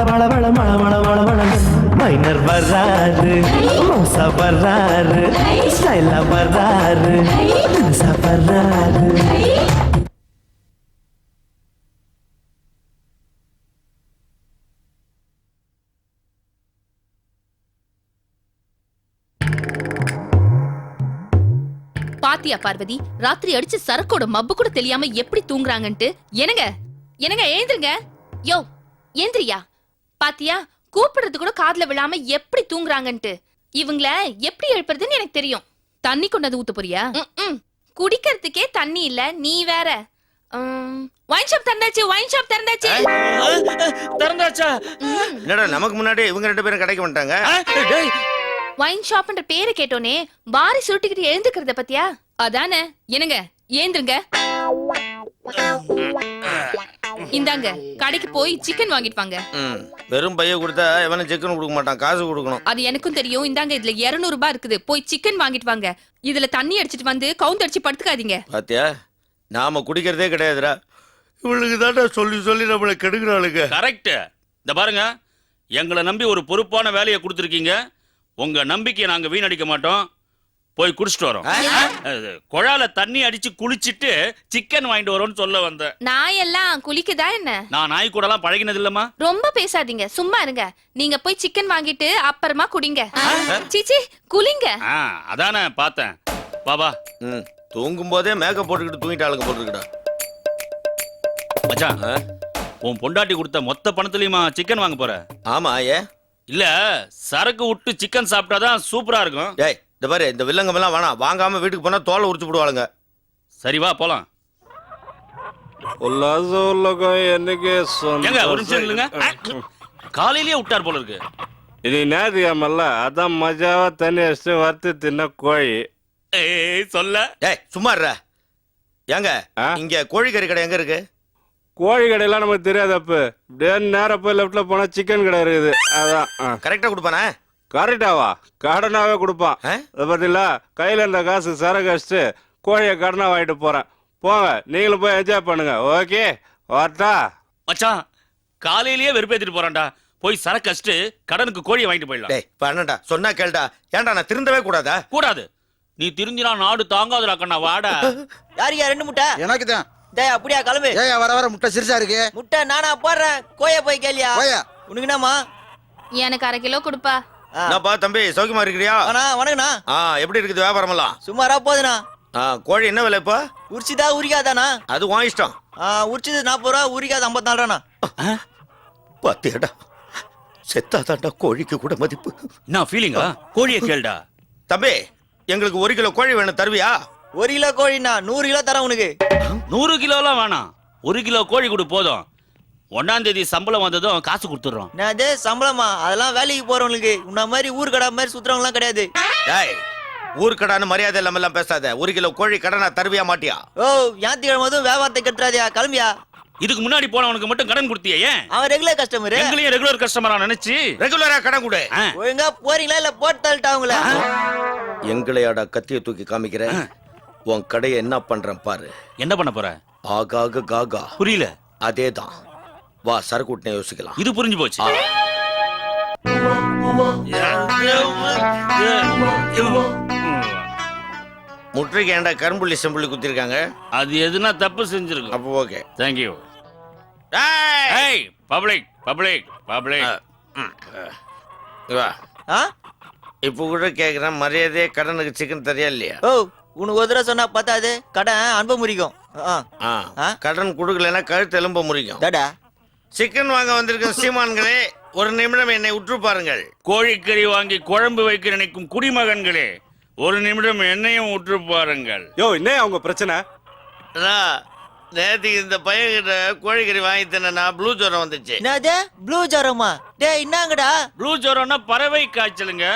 பள பள பள மள மள மள மள மைனர் வர்றாரு மோசா வர்றாரு ஸ்டைலா வர்றாரு தினுசா வர்றாரு பாத்தியா பார்வதி ராத்திரி அடிச்சு சரக்கோட மப்பு கூட தெரியாம எப்படி தூங்குறாங்கன்ட்டு? என்னங்க? என்னங்க ஏந்திருங்க யோ ஏந்திரியா பாத்தியா? கூப்பிடுறது கூட காதுல விழாம எப்படி தூங்குறாங்கன்ட்டு. இவங்கள எப்படி எழுப்புறதுன்னு எனக்கு தெரியும். தண்ணி கொண்டு வந்து ஊத்த போறியா? குடிக்கிறதுக்கே தண்ணி இல்ல நீ வேற. ஒயின் ஷாப் திறந்தாச்சு ஒயின் ஷாப் திறந்தாச்சு. திறந்தாச்சா? என்னடா நமக்கு முன்னாடி இவங்க ரெண்டு பேரும் கடைக்கு வந்துட்டாங்க? ஒயின் ஷாப்ன்ற பேரை கேட்டோனே பாரி சுருட்டிக்கிட்டு எழுந்துக்கிறத பத்தியா? அதானே. என்னங்க? ஏந்திருங்க. இந்தாங்க கடைக்கு போய் சிக்கன் வாங்கிட்டு வாங்க. ம், வெறும் பைய கொடுத்தா எவனும் சிக்கன் கொடுக்க மாட்டான் காசு கொடுக்கணும். அது எனக்கும் தெரியும். இந்தாங்க இதுல 200 ரூபாய் இருக்குது. போய் சிக்கன் வாங்கிட்டு வாங்க. இதுல தண்ணி அடிச்சிட்டு வந்து கவுண்ட் அடிச்சு படுத்துக்காதீங்க. பாத்தியா? நாம குடிக்கிறதே கிடையாதுடா. இவளுக்கு தான்டா சொல்லி சொல்லி நம்மளை கெடுக்கிறாளுங்க. கரெக்ட் இந்த பாருங்க எங்களை நம்பி ஒரு பொறுப்பான வேலையை கொடுத்துருக்கீங்க. உங்க நம்பிக்கையை நாங்க வீணடிக்க மாட்டோம். போய் குடிச்சிட்டு வரோம். அது, குழால தண்ணி அடிச்சு குளிச்சிட்டு சிக்கன் வாங்கிட்டு வரோம்னு சொல்ல வந்தேன் நாயெல்லாம் குளிக்குதா என்ன? நான் நாய் கூடலாம் பழகினது இல்லம்மா. ரொம்ப பேசாதீங்க சும்மா இருங்க. நீங்க போய் சிக்கன் வாங்கிட்டு அப்புறமா குடிங்க. சீச்சி குளிங்க. ஆ அதானே பார்த்தேன். பாபா ம் தூங்கும் போதே மேக்கப் போட்டுக்கிட்டு தூங்கிட்டாளுங்க போட்டுக்கிட்டா. மச்சான் உன் பொண்டாட்டி கொடுத்த மொத்த பணத்துலயுமா சிக்கன் வாங்க போற? ஆமா ஏ இல்ல சரக்கு விட்டு சிக்கன் சாப்பிட்டாதான் சூப்பரா இருக்கும். டேய் இந்த பாரு இந்த வில்லங்கமெல்லாம் வேணாம். வாங்காம வீட்டுக்கு போனா தோலை உரிச்சு போடுவாளுங்க. சரி வா போலாம். என்னைக்கு ஏங்க ஒரு நிமிஷம் இல்லைங்க காலையிலேயே விட்டார் போல இருக்கு இது ஞாயிற்றுக்கிழமல்ல அதான் மஜாவா தண்ணி அடிச்சு வறுத்து தின்ன கோழி. ஏய் சொல்ல. டேய் சும்மா இருடா. ஏங்க ஆ? இங்க கோழிக்கறி கடை எங்க இருக்கு? கோழி கடையெல்லாம் நமக்கு தெரியாது அப்பு அப்படியே நேரம் போய் லெஃப்ட்ல போனா சிக்கன் கடை இருக்குது. அதான் ஆ. கரெக்டா கொடுப்பானே? கரெக்டாவா கடனாவே கொடுப்பான். பார்த்தீங்களா கையில இருந்த காசு சரக்கு அடிச்சுட்டு கோழியை கடனா வாங்கிட்டு போறேன். போங்க நீங்களும் போய் என்ஜாய் பண்ணுங்க. ஓகே வரட்டா? மச்சான் காலையிலேயே வெறுப்பேத்திட்டு போறான்டா. போய் சரக்கு அடிச்சுட்டு கடனுக்கு கோழியை வாங்கிட்டு போயிடலாம். டேய் பண்ணடா சொன்னா கேளுடா. ஏன்டா நான் திருந்தவே கூடாதா? கூடாது. நீ திருந்தினா நாடு தாங்காதுடா கண்ணா வாடா. யாருயா ரெண்டு முட்டை? எனக்கு தான் டேய் அப்படியா கிளம்பு. ஏயா வர வர முட்டை சிரிசா இருக்கு. முட்டை நானா போடுறேன். கோய போய் கேளியா? போயா. உனக்கு என்னம்மா? எனக்கு அரை கிலோ கொடுப்பா. என்னப்பா தம்பி சௌக்கியமா இருக்கிறியா? அண்ணா வணக்கண்ணா. ஆ எப்படி இருக்குது வியாபாரமெல்லாம்? சுமாரா போகுதுண்ணா ஆ கோழி என்ன விலை இப்போ? உரிச்சுதா உரிக்காதாண்ணா. அது உன் இஷ்டம். ஆ, உரிச்சது நாற்பது ரூபா உரிக்காது ஐம்பத்தி நாலு ரூபாண்ணா பாத்தியாடா. செத்தாதாண்டா கோழிக்கு கூட மதிப்பு. என்ன ஃபீலிங்கா கோழியை கேளுடா. தம்பி எங்களுக்கு ஒரு கிலோ கோழி வேணும் தருவியா? ஒரு கிலோ கோழிண்ணா நூறு கிலோ தரேன் உனக்கு. நூறு கிலோலாம் வேணாம். ஒரு கிலோ கோழி கொடு போதும். ஒன்னாம் தேதி சம்பளம் வந்ததும் காசு கொடுத்துட்றோம். என்னது சம்பளமா? அதெல்லாம் வேலைக்கு போறவங்களுக்கு. உன்ன மாதிரி ஊர் கடை மாதிரி சுத்துறவங்கலாம் கிடையாது. டேய் ஊர்க்கடான்னு மரியாதை இல்லாம எல்லாம் பேசாத. ஒரு கிலோ கோழி கடனா தருவியா மாட்டியா? ஓ ஞாயிற்றுக்கிழமை அதுவும் வியாபாரத்தை கட்டுறாதியா? கிளம்பியா? இதுக்கு முன்னாடி போனவனுக்கு மட்டும் கடன் கொடுத்தியே ஏன்? அவன் ரெகுலர் கஸ்டமரு எங்களையும் ரெகுலர் கஸ்டமரா நினைச்சு? ரெகுலரா கடன் கொடு. ஒழுங்கா போறீங்களா? இல்ல போட்டு தள்ளிட்டா அவங்கள? எங்களையாடா கத்திய தூக்கி காமிக்கிறேன் உன் கடையை என்ன பண்றேன் பாரு. என்ன பண்ண போற? ஆகாக காகா. புரியல. அதேதான். வா சரக்கு யோசிக்கலாம். இது புரிஞ்சு போச்சு. முற்றுகை ஏன்டா கரும்புள்ளி செம்புள்ளி குத்திருக்காங்க. அது எதுனா தப்பு செஞ்சிருக்கும். அப்போ ஓகே. தேங்க்யூ டேய்! ஏய்! பப்ளிக் பப்ளிக் பப்ளிக் ம். வா. ஆ? இப்போ கூட கேக்குறேன் மரியாதையே கடனுக்கு சிக்கன் தரியா இல்லையா? ஓ உனக்கு ஒரு தடவை சொன்னா பத்தாது கடன் அன்பு முறிக்கும். ஆ ஆ. ஆ? கடன் கொடுக்கலன்னா கழுத்து எலும்ப முறிக்கும். டாடா. சிக்கன் வாங்க வந்திருக்க சீமான்களே ஒரு நிமிடம் என்னை உற்று பாருங்கள். கோழிக்கறி வாங்கி குழம்பு வைக்க நினைக்கும் குடிமகன்களே ஒரு நிமிடம் என்னையும் உற்று பாருங்கள். யோ என்ன அவங்க பிரச்சனை? அதான், நேற்றுக்கு இந்த பையன்கிட்ட கோழிக்கறி வாங்கி தின்னா ப்ளூ ஜுரம் வந்துச்சு. என்னது? ப்ளூ ஜரமா? டேய் என்னங்கடா ப்ளூ ஜுரம்னா பறவை காய்ச்சலுங்க.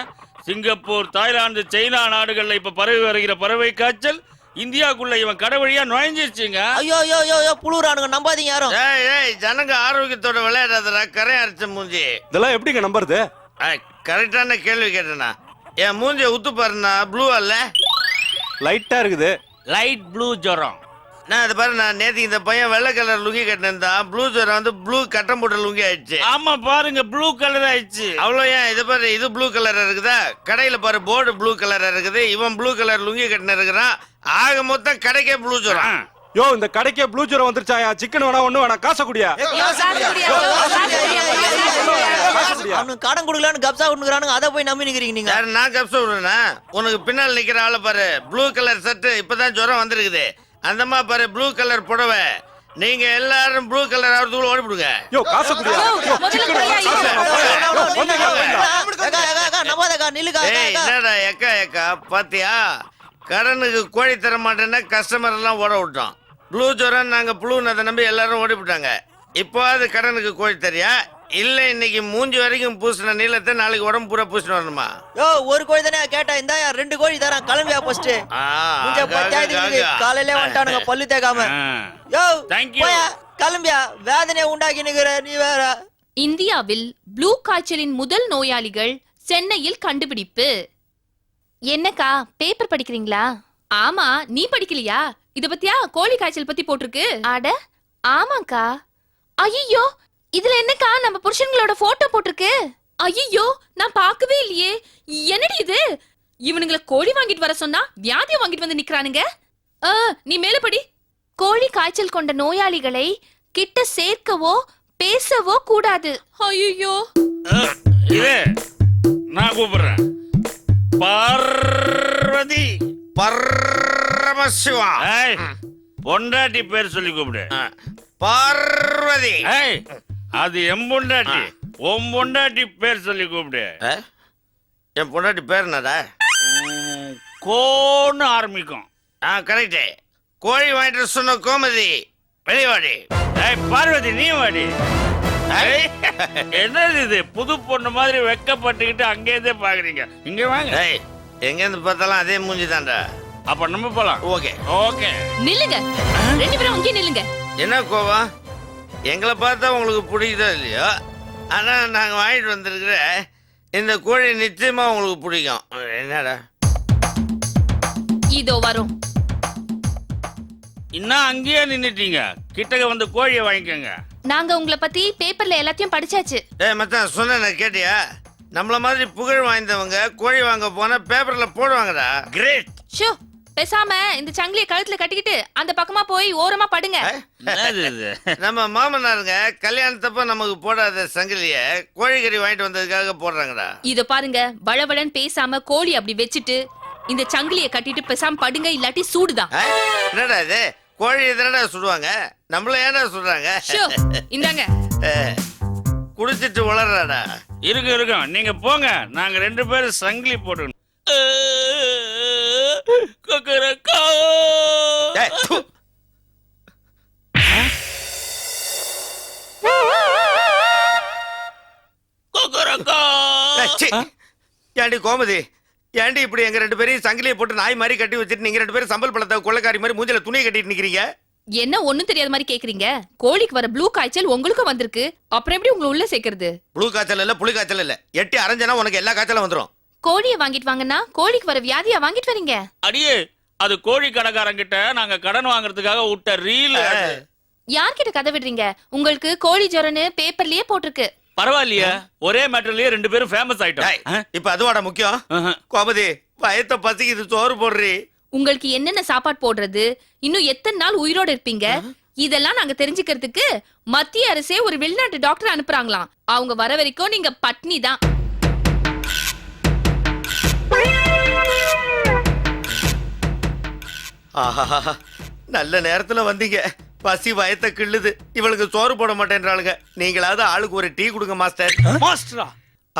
சிங்கப்பூர் தாய்லாந்து சைனா நாடுகள்ல இப்ப பரவி வருகிற பறவை காய்ச்சல் இந்தியாக்குள்ள இவன் கடை வழியா நுழைஞ்சிருச்சுங்க. ஐயோ ஐயோ ஐயோ ஐயோ புழுறானுங்க நம்பாதீங்க யாரும். ஏய் ஏய் ஜனங்க ஆரோக்கியத்தோட விளையாடாதடா கரை அரைச்ச மூஞ்சி. இதெல்லாம் எப்படிங்க நம்புறது? கரெக்டான கேள்வி கேட்டேனா. என் மூஞ்சிய உத்து பாருண்ணா ப்ளூ அல்ல லைட்டா இருக்குது. லைட் ப்ளூ ஜுரம். நான் அதை பாரு நான் நேத்து இந்த பையன் வெள்ளை கலர் லுங்கி கட்டினிருந்தான் ப்ளூ ஜுரம் வந்து ப்ளூ கட்டம் போட்ட லுங்கி ஆயிடுச்சு. ஆமா பாருங்க ப்ளூ கலர் ஆயிடுச்சு. அவ்வளோ ஏன்? இது பாரு இது ப்ளூ கலர் இருக்குதா? கடையில பாரு போர்டு ப்ளூ கலர் இருக்குது. இவன் ப்ளூ கலர் லுங்கி கட்டின இருக்கிறான். ஆக மொத்தம் கடைக்கே ப்ளூ. ஜுரம். யோ இந்த கடைக்கே ப்ளூ ஜுரம் வந்துருச்சாயா? சிக்கன் வேணா ஒண்ணு வேணா காசை குடியா? அவனுக்கு கடன் கொடுக்கலான்னு கப்சா விட்டுக்கிறானுங்க அதை போய் நம்பி நிக்கிறீங்க நீங்க. யாரு நான் கப்ச விடுறேனா உனக்கு பின்னால் நிக்கிற ஆளை பாரு. ப்ளூ கலர் சட்டு இப்பதான் ஜுரம் வந்திருக்குது. அந்தம்மா பாரு ப்ளூ கலர் புடவை. நீங்க எல்லாரும் ப்ளூ கலர் ஆகிறதுக்குள்ள ஓடிவிடுங்க யோ காசை குடியா? யோ, முதல்ல சிக்கன். என்னடா எக்கா எக்கா பாத்தியா? கடனுக்கு கோழி தர மாட்டேன்னா கஸ்டமர் எல்லாம் ஓட விட்டோம். ப்ளூ ஜுரம் நாங்க ப்ளூன்னு அதை நம்பி எல்லாரும் ஓடி விட்டாங்க இப்போ அது கடனுக்கு கோழி தரியா? இல்ல இன்னைக்கு மூஞ்சி வரைக்கும் பூசின நீளத்தை நாளைக்கு உடம்பு பூரா பூசிட்டு வரணுமா? யோ ஒரு கோழி தானே கேட்டா இந்தா ரெண்டு கோழி தரேன் கிளம்பியா. ஆகா. காலையிலே வந்துட்டானுங்க பல்லு தேக்காம. யோ Thank you. போயா கிளம்பியா. வேதனையை உண்டாக்கி நிக்கிற நீ வேற. இந்தியாவில் ப்ளூ காய்ச்சலின் முதல் நோயாளிகள் சென்னையில் கண்டுபிடிப்பு. என்னக்கா பேப்பர் படிக்கிறீங்களா? ஆமா நீ படிக்கலையா? இத பத்தியா கோழி காய்ச்சல் பத்தி போட்டிருக்கு? அட ஆமாக்கா. ஐயோ இதுல என்னக்கா நம்ம புருஷன்களோட போட்டோ போட்டிருக்கு? ஐயோ நான் பார்க்கவே இல்லையே. என்னடி இது? இவனுங்கள கோழி வாங்கிட்டு வர சொன்னா வியாதியை வாங்கிட்டு வந்து நிக்கிறானுங்க. ஆ, நீ மேல படி. கோழி காய்ச்சல் கொண்ட நோயாளிகளை கிட்ட சேர்க்கவோ பேசவோ கூடாது. ஐயோ நான் கூப்பிடுறேன். பார்வதி. பரமசிவா. ஏய், பொண்டாட்டி பேர் சொல்லி கூப்பிடு. பார்வதி. ஏய், அது என் பொண்டாட்டி. உன் பொண்டாட்டி பேர் சொல்லி கூப்பிடு. ஆ? என் பொண்டாட்டி பேர் என்னடா? உம், கோன்னு ஆரம்பிக்கும். ஆ கரெக்டு கோழி வாங்கிட்டு சொன்ன கோமதி. வெளிவாடி ஏய் பார்வதி நீ வாடி. என்னது இது? புது பொண்ணு மாதிரி வெக்கப்பட்டுக்கிட்டு அங்கேருந்தே பாக்குறீங்க. இங்க வாங்க. ஏய் எங்கேருந்து பார்த்தாலும் அதே மூஞ்சி தான்டா. அப்ப நம்ம போலாம். ஓகே. ஓகே. நில்லுங்க. ரெண்டு பேரும் அங்கேயே நில்லுங்க. என்ன கோவம்? எங்களை பார்த்தா உங்களுக்கு பிடிக்குதோ இல்லையோ? ஆனால் நாங்கள் வாங்கிட்டு வந்திருக்கிற இந்த கோழி நிச்சயமா உங்களுக்கு பிடிக்கும். என்னடா? இதோ வரும். இன்னும் அங்கேயே நின்னுட்டீங்க. கிட்டக்க வந்து கோழியை வாங்கிக்கோங்க. நாங்க உங்களை பத்தி பேப்பர்ல எல்லாத்தையும் படிச்சாச்சு. ஏய் மச்சான் சொன்னேன் கேட்டியா? நம்மள மாதிரி புகழ் வாய்ந்தவங்க கோழி வாங்க போனா பேப்பர்ல போடுவாங்கடா. கிரேட் ஷோ பேசாம இந்த சங்கிலிய கழுத்துல கட்டிக்கிட்டு அந்த பக்கமா போய் ஓரமா படுங்க. நம்ம மாமனாருங்க கல்யாணத்தப்ப நமக்கு போடாத சங்கிலிய கோழிக்கறி வாங்கிட்டு வந்ததுக்காக போடுறாங்கடா. இத பாருங்க வளவளன்னு பேசாம கோழி அப்படி வச்சுட்டு இந்த சங்கிலிய கட்டிட்டு பேசாம படுங்க இல்லாட்டி சூடுதான்? என்னடா இது? கோழி எதனடா சுடுவாங்க நம்மள ஏன்டா சுடுறாங்க ஷோ இந்தாங்க குடிச்சிட்டு வளர்றாடா இருக்கும் இருக்கும் நீங்க போங்க நாங்க ரெண்டு பேரும் சங்கிலி போட்டு கொக்கரக்கோ. ஏய், ப்பு. கொக்கரக்கோ. சீ. ஏண்டி கோமதி ஏண்டி இப்படி எங்க ரெண்டு பேரையும் சங்கிலியை போட்டு நாய் மாதிரி கட்டி வச்சுட்டு நீங்க ரெண்டு பேரும் சம்பல் பழத்தை கொள்ளைக்காரி மாதிரி மூஞ்சில துணியை கட்டிட்டு நிக்கிறீங்க? என்ன ஒண்ணும் தெரியாத மாதிரி கேக்குறீங்க? கோழிக்கு வர ப்ளூ காய்ச்சல் உங்களுக்கும் வந்திருக்கு. அப்புறம் எப்படி உங்களை உள்ள சேர்க்கறது? புழு காய்ச்சல் இல்ல புளி காய்ச்சல் இல்ல. எட்டி அரைஞ்சனா உனக்கு எல்லா காய்ச்சலும் வந்துரும். கோழிய வாங்கிட்டு வாங்கன்னா கோழிக்கு வர வியாதியா வாங்கிட்டு வரீங்க. அடியே அது கோழி கடைக்காரங்கிட்ட நாங்க கடன் வாங்குறதுக்காக விட்ட ரீல் யார்கிட்ட கதை விடுறீங்க? உங்களுக்கு கோழி ஜொரன்னு பேப்பர்லயே போட்டிருக்கு. பரவாயில்லையே. ஒரே மேட்டர்லயே ரெண்டு பேரும் ஃபேமஸ் ஆயிட்டோம். இப்ப அதுவாடா முக்கியம்? ஆஹா. கோமதி பயத்தை பசிக்குது சோறு போடுறி. உங்களுக்கு என்னென்ன சாப்பாடு போடுறது? இன்னும் எத்தனை நாள் உயிரோட இருப்பீங்க? இதெல்லாம் நாங்க தெரிஞ்சுக்கிறதுக்கு மத்திய அரசே ஒரு வெளிநாட்டு டாக்டர் அனுப்புறாங்களாம். அவங்க வர வரைக்கும் நீங்க பட்னி தான். ஆஹா நல்ல நேரத்துல வந்தீங்க. பசி பயத்தை கிள்ளுது. இவளுக்கு சோறு போட மாட்டேன்றாளுங்க நீங்களாவது ஆளுக்கு ஒரு டீ கொடுங்க மாஸ்டர். மாஸ்டரா?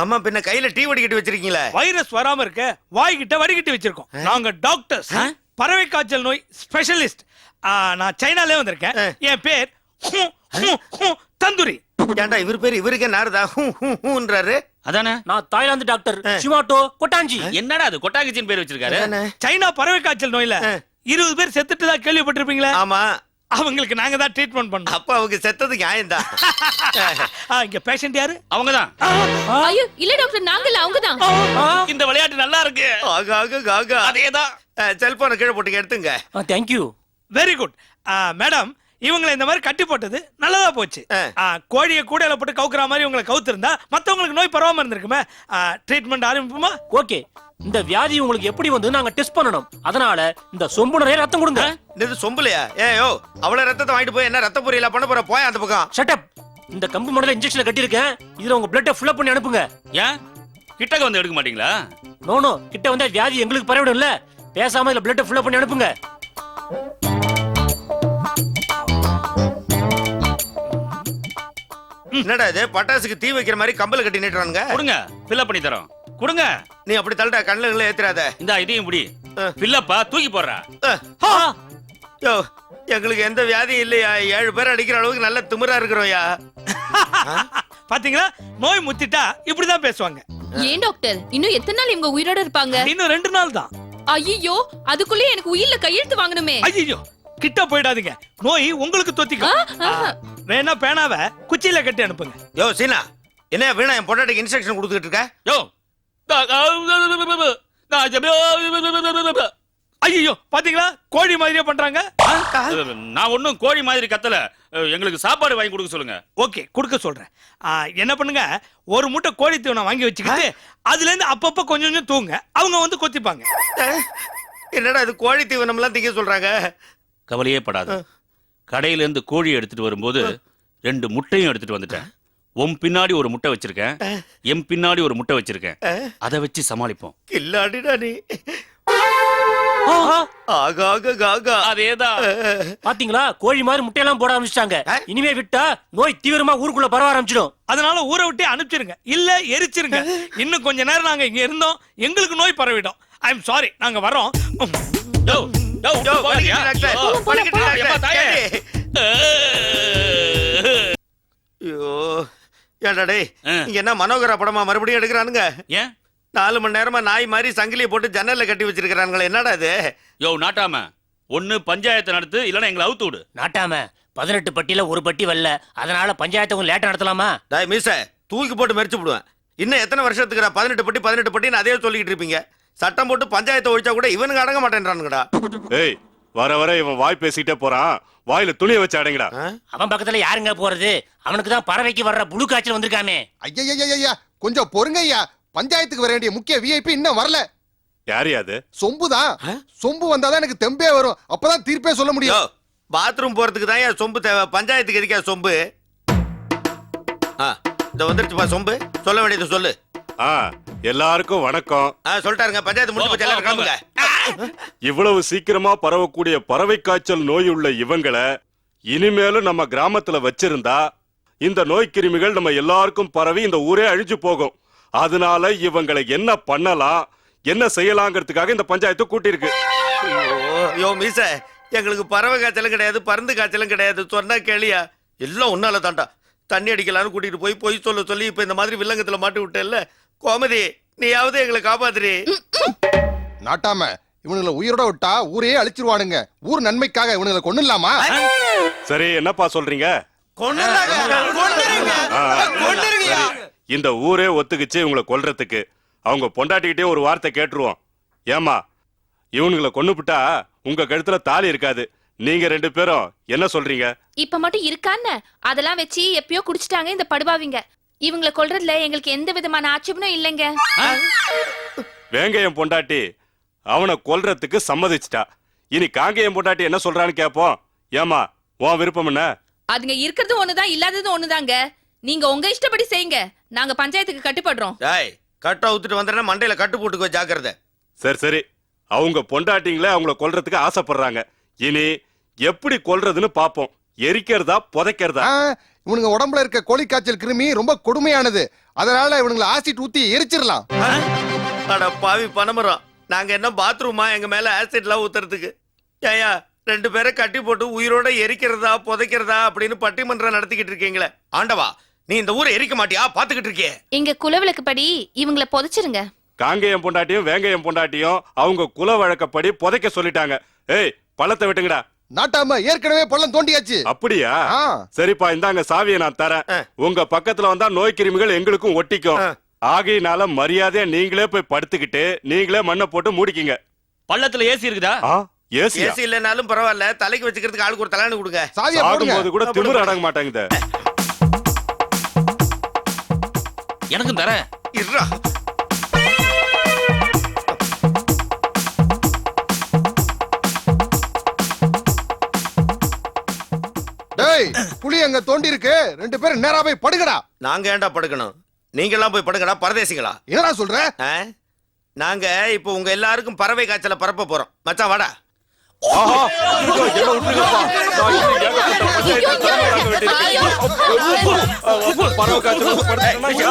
அம்மா பின்ன கையில டீ வடிக்கட்டி வச்சிருக்கீங்களே? வைரஸ் வராம இருக்க வாய்கிட்ட வடிகட்டி வச்சிருக்கோம். நாங்க டாக்டர்ஸ். பறவை காய்ச்சல் நோய் ஸ்பெஷலிஸ்ட். நான் சைனாலே வந்திருக்கேன். என் பேர் ஹூ, ஹூ, ஹூ, தந்துரி. ஏன்டா இவர் பேர் இவருக்கே நாருதா? Who who ஹூன்றாரு? அதானே? நான் தாய்லாந்து டாக்டர் ஷிமாட்டோ கொட்டாஞ்சி. என்னடா அது கொட்டாங்கிச்சின்னு பேர் வச்சிருக்காரு? அதானே? சைனா பறவை காய்ச்சல் நோயில. இருபது பேர் செத்துட்டு தான் கேள்விப்பட்டிருப்பீங்களா? ஆமா. அவங்களுக்கு நாங்க தான் ட்ரீட்மெண்ட் பண்ணோம். அப்ப அவங்க செத்தது நியாயம்தான் ஆ, இங்க பேஷண்ட் யாரு? அவங்கதான். ஐயோ இல்ல டாக்டர் நாங்கல்ல அவங்கதான். இந்த விளையாட்டு நல்லா இருக்கு. ஆகா ஆகா ஆகா. அதேதான். செல்போனை கீழே போட்டு எடுத்துங்க. தேங்க்யூ வெரி குட் மேடம் இவங்களை இந்த மாதிரி கட்டி போட்டது நல்லதா போச்சு. கோழியை கூடையில போட்டு கவுக்குற மாதிரி உங்களை கவுத்திருந்தா மத்தவங்களுக்கு நோய் பரவாம இருந்திருக்குமே. ட்ரீட்மெண்ட் ஆரம்பிப்போமா? ஓகே இந்த வியாதி உங்களுக்கு எப்படி வந்து நாங்க டெஸ்ட் பண்ணணும். அதனால இந்த சொம்பு நிறைய ரத்தம் கொடுங்க. இது சொம்பலையா? ஏயோ அவ்வளவு ரத்தத்தை வாங்கிட்டு போய் என்ன ரத்த பொரியலா பண்ண போற? போய் அந்த பக்கம். ஷட்டப் இந்த கம்பு மடல இன்ஜெக்ஷன் கட்டியிருக்கேன். இதுல உங்க பிளட்டை ஃபுல்லப் பண்ணி அனுப்புங்க. ஏன்? கிட்டக்க வந்து எடுக்க மாட்டீங்களா? நோ நோ கிட்ட வந்தா வியாதி எங்களுக்கு பரவிடும் இல்ல பேசாம இதுல பிளட்டை ஃபுல்லப் பண்ணி அனுப்புங்க. என்னடா இது? பட்டாசுக்கு தீ வைக்கிற மாதிரி கம்பல கட்டி நிட்டுறானுங்க. கொடுங்க. ஃபில்அப் பண்ணி தரோம். கொடுங்க. நீ அப்படி தள்ளுடா கண்ணுல ஏத்துறாத. இந்த இதையும் இப்படி ஆ. ஃபில்லப்பா தூக்கி போடுறா. யோ எங்களுக்கு எந்த வியாதியும் இல்லையா? ஏழு பேர் அடிக்கிற அளவுக்கு நல்ல திமிரா இருக்கிறோம்யா. பாத்தீங்களா? நோய் முத்திட்டா இப்படிதான் பேசுவாங்க. ஏன் டாக்டர்? இன்னும் எத்தனை நாள் இவங்க உயிரோட இருப்பாங்க? இன்னும் ரெண்டு நாள் தான். ஐயோ அதுக்குள்ளே எனக்கு உயிர்ல கையெழுத்து வாங்கணுமே. ஐயோ கிட்ட போயிடாதீங்க. நோய் உங்களுக்கு தொத்திக்கும். வேணா பேனாவை குச்சியில கட்டி அனுப்புங்க. யோ சீனா என்ன வீணா என் பொண்டாட்டிக்கு இன்ஸ்ட்ரக்ஷன் கொடுத்துட்டு இருக்க? யோ ஐயோ பாத்தீங்களா? கோழி மாதிரியே பண்றாங்க. நான் ஒண்ணும் கோழி மாதிரி கத்தல. எங்களுக்கு சாப்பாடு வாங்கி கொடுக்க சொல்லுங்க. ஓகே கொடுக்க சொல்றேன். ஆ, என்ன பண்ணுங்க? ஒரு மூட்டை கோழி தீவனம் வாங்கி வச்சுக்கிட்டு அதுல இருந்து அப்பப்ப கொஞ்சம் கொஞ்சம் தூங்க. அவங்க வந்து கொத்திப்பாங்க. என்னடா இது கோழி தீவனம் எல்லாம் திங்க சொல்றாங்க? கவலையே படாத. கடையில இருந்து கோழி எடுத்துட்டு வரும்போது ரெண்டு முட்டையும் எடுத்துட்டு வந்துட்டேன். உன் பின்னாடி ஒரு முட்டை வச்சிருக்கேன். என் பின்னாடி ஒரு முட்டை வச்சிருக்கேன். அதை வச்சு சமாளிப்போம். கில்லாடிடா நீ. ஆ, ஆ, ஆகா ஆகா ஆகா. அதேதான். பாத்தீங்களா? கோழி மாதிரி முட்டையெல்லாம் போட ஆரம்பிச்சிட்டாங்க? இனிமே விட்டா நோய் தீவிரமா ஊருக்குள்ள பரவ ஆரம்பிச்சிடும். அதனால ஊரை விட்டு அனுப்பிச்சிருங்க. இல்ல எரிச்சிருங்க. இன்னும் கொஞ்ச நேரம் நாங்க இங்க இருந்தோம். எங்களுக்கு நோய் பரவிடும். ஐ எம் சாரி நாங்க வரோம். ஐயோ. ஏன்டா டேய் ஆ. இங்க என்ன மனோகரா படமா மறுபடியும் எடுக்கிறானுங்க? ஏன்? நாலு மணி நேரமா நாய் மாதிரி சங்கிலியை போட்டு ஜன்னல்ல கட்டி வச்சிருக்கானுங்களே என்னடா இது? யோ நாட்டாம. ஒண்ணு பஞ்சாயத்து நடத்து இல்லனா எங்களை அவுத்து விடு. நாட்டாம பதினெட்டு பட்டியில ஒரு பட்டி வரல. அதனால பஞ்சாயத்து கொஞ்சம் லேட்டா நடத்தலாமா? டாய் மீச தூக்கி போட்டு மறிச்சு விடுவேன். இன்னும் எத்தனை வருஷத்துக்கு நான் பதினெட்டு பட்டி பதினெட்டு பட்டின்னு அதே சொல்லிக்கிட்டு இருப்பீங்க? சட்டம் போட்டு பஞ்சாயத்தை ஒழிச்சா கூட இவனுங்க அடங்க மாட்டேன்றானுங்கடா. ஏய் வர வர இவன் வாய் பேசிக்கிட்டே போறான். வாயில துணியை வச்சு அடங்கடா? அவன் பக்கத்துல யாருங்க போறது? அவனுக்கு தான் பறவைக்கு வர்ற புழு காய்ச்சல் வந்திருக்காமே. ஐயா கொஞ்சம் பொறுங்க ஐயா. பஞ்சாயத்துக்கு வர வேண்டிய முக்கிய விஐபி இன்னும் வரல. யாரையா அது? சொம்பு தான் சொம்பு வந்தாதான் எனக்கு தெம்பே வரும். அப்பதான் தீர்ப்பே சொல்ல முடியும். பாத்ரூம் போறதுக்கு தான் ஏன் சொம்பு தேவை? பஞ்சாயத்துக்கு எதுக்கா சொம்பு? ஆ இந்த வந்துருச்சுப்பா சொம்பு. சொல்ல வேண்டியது சொல்லு. ஆ எல்லாருக்கும் வணக்கம். ஆ சொல்லிட்டாருங்க. பஞ்சாயத்து முடிச்சு போச்சு எல்லாரும் கிளம்புங்க. இவ்வளவு சீக்கிரமா பரவக்கூடிய பறவை காய்ச்சல் நோய் உள்ள இவங்களை இனிமேலும் நம்ம கிராமத்துல வச்சிருந்தா இந்த நோய் கிருமிகள் நம்ம எல்லாருக்கும் பரவி இந்த ஊரே அழிஞ்சு போகும். அதனால இவங்களை என்ன பண்ணலாம் என்ன செய்யலாங்கிறதுக்காக இந்த பஞ்சாயத்து கூட்டியிருக்கு. ஐயோ, யோ மீச எங்களுக்கு பறவை காய்ச்சலும் கிடையாது பருந்து காய்ச்சலும் கிடையாது சொன்னா கேளியா? எல்லாம் உன்னால தாண்டா தண்ணி அடிக்கலாம்னு கூட்டிட்டு போய் பொய் சொல்ல சொல்லி இப்ப இந்த மாதிரி வில்லங்கத்துல மாட்டி விட்டேல்ல கோமதி நீயாவது எங்களை காப்பாத்துறி நாட்டாம இவனுங்களை உயிரோட விட்டா ஊரே அழிச்சிருவானுங்க ஊர் நன்மைக்காக இவனுங்களை கொண்டு இல்லாமா சரி என்னப்பா சொல்றீங்க. இந்த ஊரே ஒத்துக்குச்சு இவங்களை கொல்றதுக்கு அவங்க பொண்டாட்டிக்கிட்டே ஒரு வார்த்தை கேட்டுருவோம் ஏமா இவனுங்களை கொன்னுபிட்டா உங்க கழுத்துல தாலி இருக்காது நீங்க ரெண்டு பேரும் என்ன சொல்றீங்க இப்ப மட்டும் இருக்கான்னு அதெல்லாம் வச்சு எப்பயோ குடிச்சிட்டாங்க இந்த படுபாவிங்க இவங்களை கொல்றதுல எங்களுக்கு எந்த விதமான ஆட்சேபனும் இல்லைங்க. வேங்கையம் பொண்டாட்டி அவனை கொல்றதுக்கு சம்மதிச்சிட்டா. இனி காங்கேயம் பொண்டாட்டி என்ன சொல்றான்னு கேப்போம். ஏமா உன் விருப்பம் என்ன? அதுங்க இருக்கிறது ஒண்ணுதான் இல்லாதது ஒண்ணுதாங்க. நீங்க உங்க இஷ்டப்படி செய்யுங்க. நாங்க பஞ்சாயத்துக்கு கட்டுப்படுறோம். டாய் கட்ட ஊத்துட்டு வந்துட்டா மண்டையில கட்டு போட்டுக்கோ ஜாக்கிரதை. சரி சரி. அவங்க பொண்டாட்டிங்களே அவங்கள கொல்றதுக்கு ஆசைப்படுறாங்க. இனி எப்படி கொல்றதுன்னு பாப்போம். எரிக்கிறதா புதைக்கிறதா? இவனுங்க உடம்புல இருக்க கோழி காய்ச்சல் கிருமி ரொம்ப கொடுமையானது. அதனால இவனுங்களை ஆசிட் ஊத்தி எரிச்சிடலாம். அட பாவி பணமரம் நாங்க என்ன பாத்ரூமா? எங்க மேல ஆசிட்லாம் ஊத்துறதுக்கு. ஏயா ரெண்டு பேரை கட்டி போட்டு உயிரோட எரிக்கிறதா புதைக்கிறதா அப்படின்னு பட்டிமன்றம் நடத்திக்கிட்டு இருக்கீங்களே. ஆண்டவா நீ இந்த ஊரை எரிக்க மாட்டியா? பாத்துக்கிட்டு இருக்கியே. இங்க குலவிளக்கு படி இவங்கள புதைச்சிருங்க. காங்கேயம் பொண்டாட்டியும் வேங்கயம் பொண்டாட்டியும் அவங்க குல வழக்கப்படி புதைக்க சொல்லிட்டாங்க. ஏய் பள்ளத்தை விட்டுங்கடா. நாட்டாம ஏற்கனவே பள்ளம் தோண்டியாச்சு. அப்படியா? ஆ. சரிப்பா இந்தாங்க சாவியை நான் தரேன். உங்க பக்கத்துல வந்தா நோய் கிருமிகள் எங்களுக்கும் ஒட்டிக்கும். ஆகையினால மரியாதையா நீங்களே போய் படுத்துக்கிட்டு நீங்களே மண்ணை போட்டு மூடிக்கிங்க. பள்ளத்துல ஏசி இருக்குதா? ஆ ஏசியா? ஏசி இல்லைனாலும் பரவாயில்ல. தலைக்கு வச்சுக்கிறதுக்கு ஆளுக்கு ஒரு தலைன்னு கொடுங்க. சாவியா சாகும்போது கூட திமிரு அடங்க மாட்டாங்குதே. எனக்கும் தர இருடா டேய் புலி அங்க தோண்டி இருக்கு ரெண்டு பேரும் நேரா போய் படுங்கடா நாங்க ஏன்டா படுக்கணும் நீங்க எல்லாம் போய் படுங்கடா பரதேசிங்களா என்னடா சொல்ற? நாங்க இப்போ உங்க எல்லாருக்கும் பறவை காய்ச்சல பரப்ப போறோம் மச்சான் வாடா ஆஹா, ஐயோ,